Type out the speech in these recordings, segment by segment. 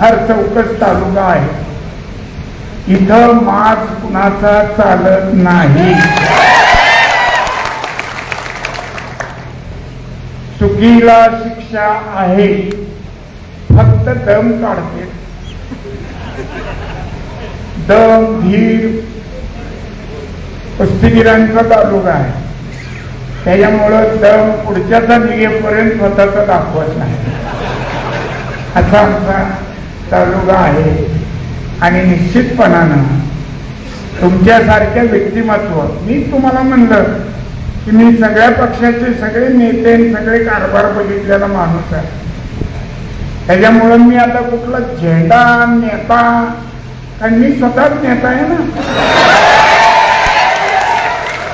फार चौकस तालुका आहे. इथं मास्क कुणाचा चालत नाही. चुकीला शिक्षा आहे. फक्त दम काढते. दम धीर कुस्तीगिरांचा तालुका आहे. त्याच्यामुळं दम पुढच्याचा निघेपर्यंत स्वतःचा दाखवत नाही. असा आमचा तालुका आहे. आणि निश्चितपणानं तुमच्यासारख्या व्यक्तिमत्व मी तुम्हाला म्हणलं की मी सगळ्या पक्षाचे सगळे नेते आणि सगळे कारभार बघितलेला माणूस आहे. त्याच्यामुळं मी आता कुठला झेंडा नेता कारण मी स्वतःच नेता आहे ना.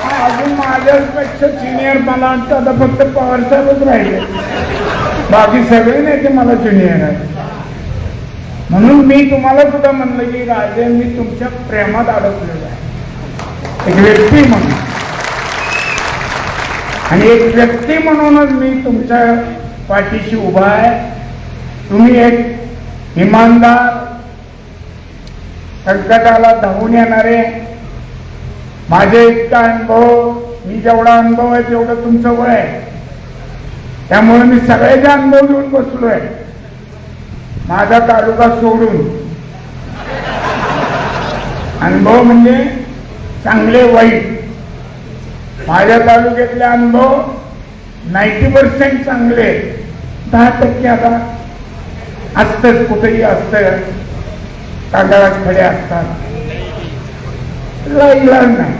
हा, अजून माझ्यापेक्षा सिनियर मला वाटतं आता फक्त पवार साहेबच राहिले. बाकी सगळे नेते मला सिनियर आहे म्हणून मी तुम्हाला सुद्धा म्हणलं की राजे मी तुमच्या प्रेमात अडकलेलो आहे. एक व्यक्ती म्हणून. आणि एक व्यक्ती म्हणूनच मी तुमच्या पाठीशी उभा आहे. तुम्ही एक इमानदार संकटाला धावून येणारे. माझे इतका अनुभव मी जेवढा अनुभव आहे तेवढं तुमचं वय आहे. त्यामुळे मी सगळ्याचे अनुभव घेऊन बसलो आहे माझा तालुका सोडून. अनुभव म्हणजे चांगले वाईट. माझ्या तालुक्यातले अनुभव नाईन्टी पर्सेंट चांगले. दहा टक्के आता असतच कुठेही असतं तांदळात खडे असतात. तिला नाही